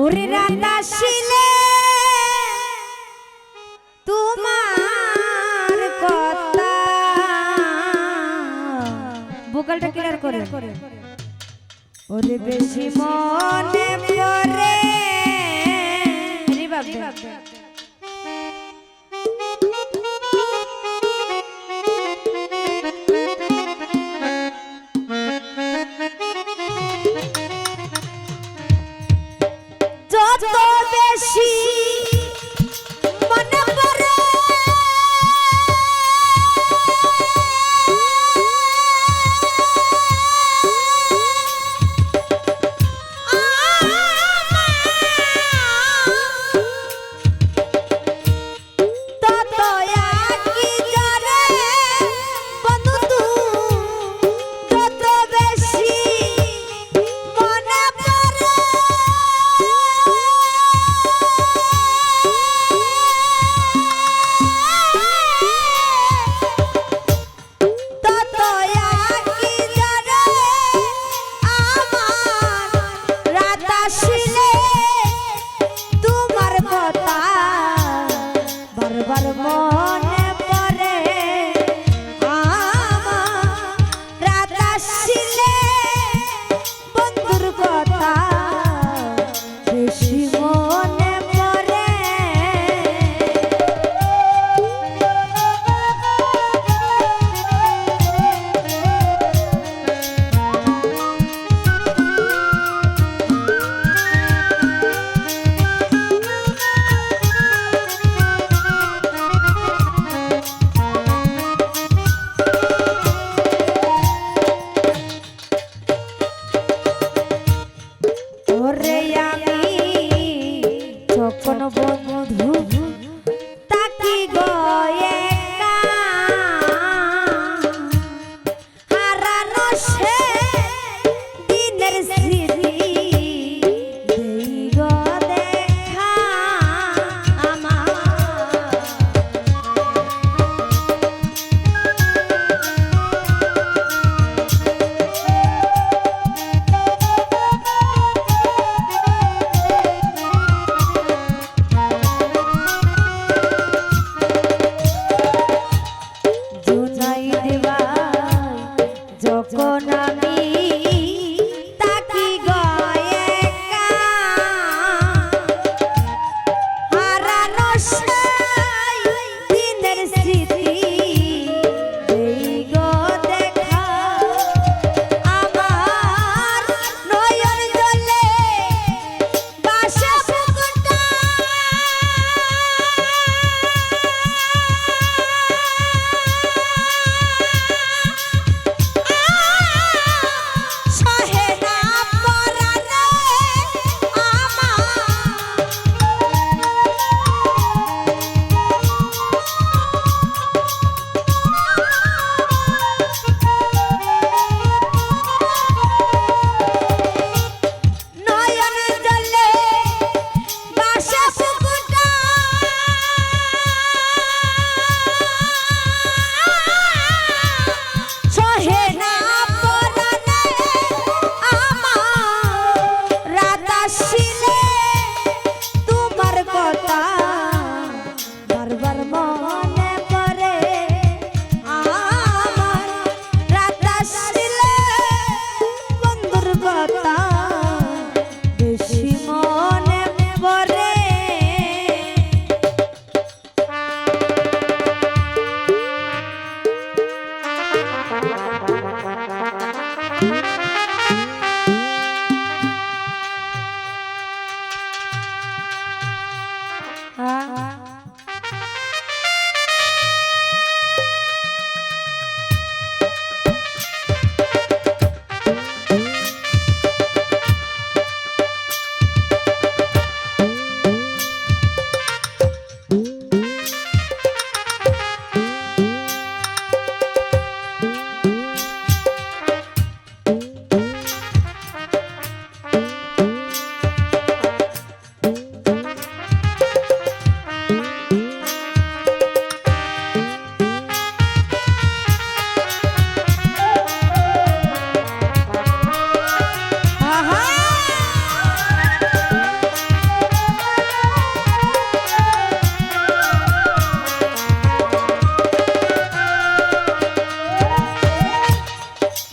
ওরে রাত আসিলে তোমার কথা। ভোকালটা ক্লিয়ার করে। ওরে বেশি মনে যত বেশি কথা decir.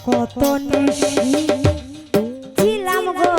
কত নিশি? ছিলাম গো